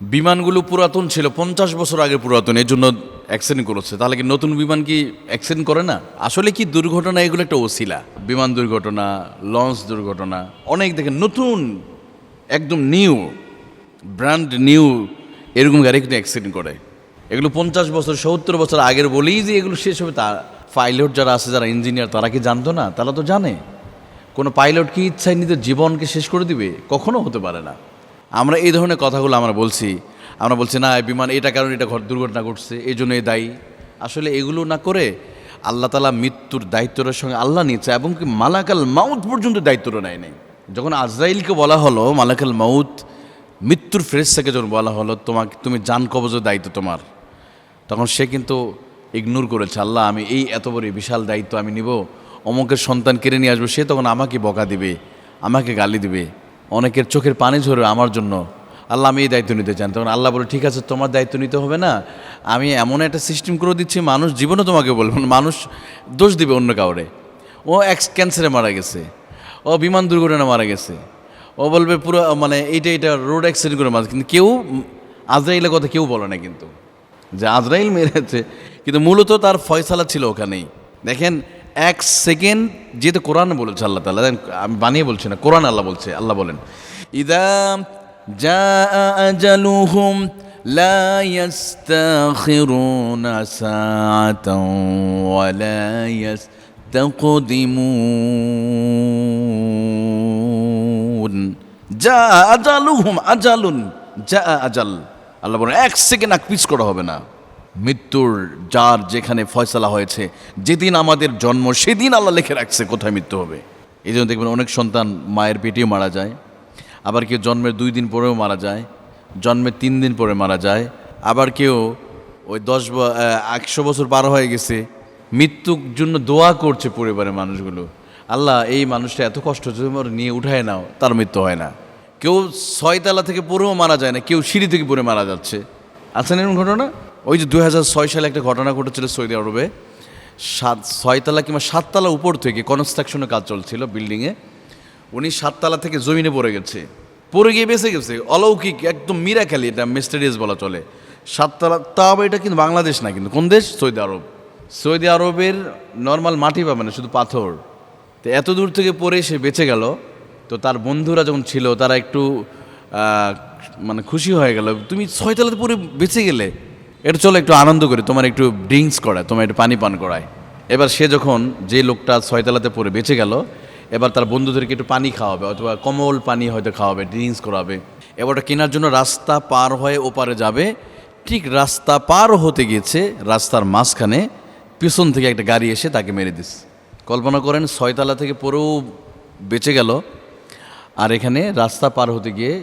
বিমানগুলো পুরাতন ছিল, পঞ্চাশ বছর আগে পুরাতন, এই জন্য অ্যাক্সিডেন্ট করেছে। তাহলে কি নতুন বিমান কি অ্যাক্সিডেন্ট করে না? আসলে কি দুর্ঘটনা, এগুলো একটা ওসিলা। বিমান দুর্ঘটনা লঞ্চ দুর্ঘটনা, অনেক দেখেন, নতুন, একদম নিউ ব্র্যান্ড নিউ এরকম গাড়ি কিন্তু অ্যাক্সিডেন্ট করে। এগুলো পঞ্চাশ বছর, সত্তর বছর আগের বলেই যে এগুলো শেষ হবে, তা পাইলট যারা আছে, যারা ইঞ্জিনিয়ার তারা কি জানতো না? তারা তো জানে। কোনো পাইলট কি ইচ্ছায় নিজের জীবনকে শেষ করে দিবে? কখনো হতে পারে না। আমরা এই ধরনের কথাগুলো আমরা বলছি। আমরা বলছি, না বিমান, এটা কারণে এটা ঘর দুর্ঘটনা ঘটছে, এই জন্য এই দায়ী। আসলে এগুলো না করে আল্লাহ তালা মৃত্যুর দায়িত্বটার সঙ্গে আল্লাহ নিচ্ছে এবং কি মালাকাল মাউত পর্যন্ত দায়িত্বটা নেয় নাই। যখন আজরাইলকে বলা হলো, মালাকাল মাউত, মৃত্যুর ফ্রেশটাকে যখন বলা হলো, তোমাকে, তুমি জান কবজের দায়িত্ব তোমার। তখন সে কিন্তু ইগনোর করেছে, আল্লাহ, আমি এই এত বড় বিশাল দায়িত্ব আমি নিব। অমুকের সন্তান কেড়ে নিয়ে আসব, সে তখন আমাকে বকা দিবে, আমাকে গালি দিবে। অনেকের চোখের পানি ঝরবে আমার জন্য। আল্লাহ, আমি এই দায়িত্ব নিতে চান তখন আল্লাহ বলে, ঠিক আছে, তোমার দায়িত্ব নিতে হবে না। আমি এমন একটা সিস্টেম করে দিচ্ছি, মানুষ জীবনও তোমাকে বলব মানুষ দোষ দিবে অন্য কাউরে। ও এক্স ক্যান্সারে মারা গেছে। ও বিমান দুর্ঘটনা মারা গেছে। ও বলবে পুরো মানে এইটা এটা রোড অ্যাক্সিডেন্ট করে মারা কিন্তু কেউ, আজরাইলের কথা কেউ বলে না কিন্তু। যে আজরাইল মেরেছে, কিন্তু মূলত তার ফয়সালা ছিল ওখানেই। দেখেন এক সেকেন্ড যেহেতু কোরআন বলেছে আল্লাহ তালা দেখেন, আমি বানিয়ে বলছি না কোরআন আল্লাহ বলছে আল্লাহ বলেন ইদা যা আজালুহুম لا يستاخرون ساعة ولا يستقدمون যা আজালুহুম আজালুন যা আজাল আল্লাহ বলেন এক সেকেন্ড এক পিস করা হবে না মৃত্যুর যার যেখানে ফয়সালা হয়েছে, যেদিন আমাদের জন্ম, সেদিন আল্লাহ লিখে রাখছে কোথায় মৃত্যু হবে। এই জন্য দেখবেন অনেক সন্তান মায়ের পেটেও মারা যায়, আবার কেউ জন্মের দুই দিন পরেও মারা যায়, জন্মের তিন দিন পরে মারা যায়, আবার কেউ ওই দশ একশো বছর পার হয়ে গেছে, মৃত্যুর জন্য দোয়া করছে পরিবারের মানুষগুলো। আল্লাহ, এই মানুষটা এত কষ্ট নিয়ে উঠায় নাও, তার মৃত্যু হয় না। কেউ ছয়তলা থেকে পড়েও মারা যায় না, কেউ সিঁড়ি থেকে পড়ে মারা যাচ্ছে। আছেন এরকম ঘটনা। ওই যে দু হাজার ছয় সালে একটা ঘটনা ঘটেছিল সৌদি আরবে। সাত, ছয়তলা কিংবা সাততলা উপর থেকে কনস্ট্রাকশনের কাজ চলছিল বিল্ডিংয়ে উনি সাততলা থেকে জমিনে পড়ে গেছে। পড়ে গিয়ে বেঁচে গেছে। অলৌকিক, একদম মিরাখালি এটা মিস্টারিয়াস বলা চলে। সাততলা, তাও এটা কিন্তু বাংলাদেশ না, কিন্তু কোন দেশ? Saudi Arab. সৌদি আরবের নর্মাল মাটি পাবে না, শুধু পাথর। তো এত দূর থেকে পড়ে সে বেঁচে গেল। তো তার বন্ধুরা যখন ছিল, তারা একটু মানে খুশি হয়ে গেল, তুমি ছয়তলাতে পরে বেঁচে গেলে? এটা চলো একটু আনন্দ করে, তোমার একটু ড্রিঙ্কস করায়, তোমার একটু পানি পান করায়। এবার সে যখন, যে লোকটা ছয়তলাতে পড়ে, বেঁচে গেল, এবার তার বন্ধুদেরকে একটু পানি খাওয়াবে, অথবা কমল পানি হয়তো খাওয়াবে ড্রিঙ্কস করাবে। এবার ওটা কেনার জন্য রাস্তা পার হয়ে ওপারে যাবে, ঠিক রাস্তা পার হতে গিয়েছে, রাস্তার মাঝখানে পিছন থেকে একটা গাড়ি এসে তাকে মেরে দিস। কল্পনা করেন ছয়তলা থেকে পরেও বেঁচে গেল, আর এখানে রাস্তা পার হতে গিয়ে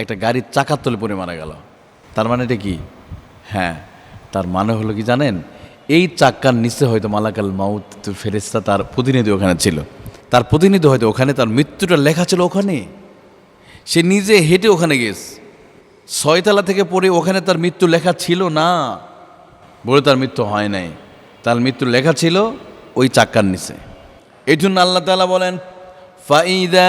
একটা গাড়ির চাকার তলে পড়ে মারা গেল। তার মানে এটা কি? হ্যাঁ তার মানে হলো কি জানেন? এই চাক্কার নিচে হয়তো মালাকাল মাউত ফেরেস্তা তার প্রতিনিধি ওখানে ছিল। তার প্রতিনিধি হয়তো ওখানে, তার মৃত্যুটা লেখা ছিল ওখানে। সে নিজে হেঁটে ওখানে গেছে। ছয়তলা থেকে পড়ে ওখানে তার মৃত্যু লেখা ছিল না। বলে তার মৃত্যু হয় নাই। তার মৃত্যু লেখা ছিল ওই চাক্কার নিচে। এই জন্য আল্লাহ তালা বলেন ফাইদা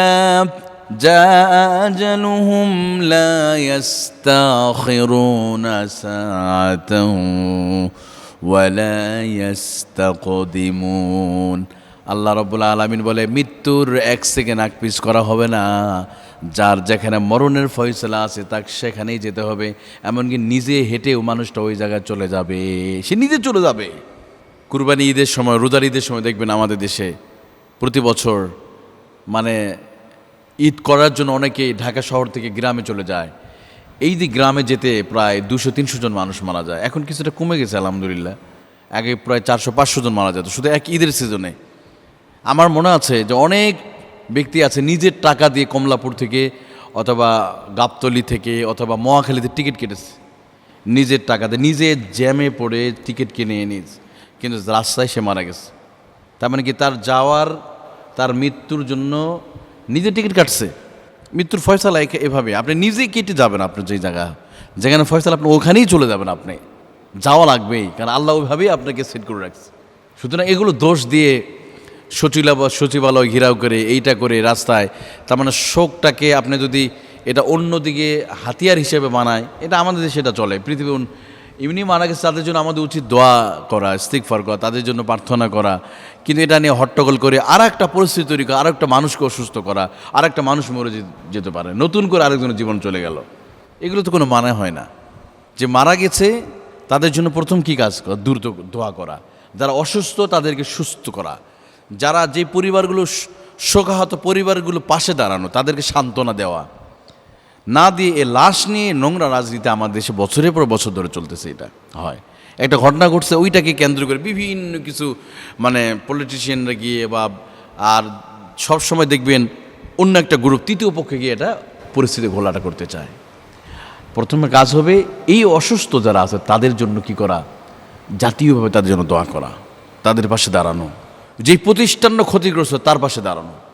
جاء أجلهم لا يستأخرون ساعة ولا يستقدمون আল্লাহ রব্বুল আলমিন বলে মৃত্যুর এক সেকেন্ড আগ পিস করা হবে না যার যেখানে মরণের ফয়সলা আছে তাকে সেখানেই যেতে হবে এমনকি নিজে হেঁটেও মানুষটা ওই জায়গায় চলে যাবে সে নিজে চলে যাবে কুরবানি ঈদের সময় রোজার ঈদের সময় দেখবেন আমাদের দেশে প্রতি বছর মানে ঈদ করার জন্য অনেকেই ঢাকা শহর থেকে গ্রামে চলে যায়। এই যে গ্রামে যেতে প্রায় দুশো, তিনশো জন মানুষ মারা যায়। এখন কিছুটা কমে গেছে, আলহামদুলিল্লাহ। আগে প্রায় চারশো, পাঁচশো জন মারা যেত, শুধু এক ঈদের সিজনে আমার মনে আছে যে অনেক ব্যক্তি আছে নিজের টাকা দিয়ে কমলাপুর থেকে অথবা গাবতলি থেকে অথবা মহাখালীতে টিকিট কেটেছে। নিজের টাকাতে নিজে জ্যামে পড়ে টিকিট কিনে এনেছে কিন্তু রাস্তায় সে মারা গেছে। তার মানে কি তার যাওয়ার, তার মৃত্যুর জন্য নিজে টিকিট কাটছে। মৃত্যুর ফয়সালা এভাবে। আপনি নিজেই কেটে যাবেন আপনার যে জায়গা। যেখানে ফয়সালা আপনি, ওখানেই চলে যাবেন আপনি। যাওয়া লাগবেই, কারণ আল্লাহ ওইভাবেই আপনাকে সেট করে রাখছে। সুতরাং এগুলো দোষ দিয়ে সচিলাব, সচিবালয় ঘেরাও করে, এইটা করে রাস্তায়, তার মানে শোকটাকে আপনি যদি এটা অন্যদিকে হাতিয়ার হিসেবে বানায়, এটা আমাদের দেশে এটা চলে। পৃথিবী অন- এমনি মারা গেছে তাদের জন্য আমাদের উচিত দোয়া করা ইস্তিকফার করা, তাদের জন্য প্রার্থনা করা। কিন্তু এটা নিয়ে হট্টগোল করে আর একটা পরিস্থিতি তৈরি করা আর একটা মানুষকে অসুস্থ করা আর একটা মানুষ মরে যেতে পারে। নতুন করে আরেকজনের জীবন চলে গেল। এগুলো তো কোনো মানে হয় না। যে মারা গেছে, তাদের জন্য প্রথম কি কাজ করা? দ্রুত দোয়া করা। যারা অসুস্থ, তাদেরকে সুস্থ করা। যারা যে পরিবারগুলো শোকাহত পরিবারগুলো পাশে দাঁড়ানো, তাদেরকে সান্ত্বনা দেওয়া। না দিয়ে এ লাশ নিয়ে নোংরা রাজনীতি আমার দেশে বছরের পর বছর ধরে চলতেছে এটা। হয়। একটা ঘটনা ঘটছে, ওইটাকে কেন্দ্র করে বিভিন্ন কিছু মানে পলিটিশিয়ানরা গিয়ে বা, আর সব সময় দেখবেন অন্য একটা গ্রুপ তৃতীয় পক্ষে গিয়ে এটা পরিস্থিতি ঘোলাটা করতে চায়। প্রথমে কাজ হবে, এই অসুস্থ যারা আছে, তাদের জন্য কি করা? জাতীয়ভাবে তাদের জন্য দোয়া করা। তাদের পাশে দাঁড়ানো। যেই প্রতিষ্ঠান ক্ষতিগ্রস্ত, তার পাশে দাঁড়ানো।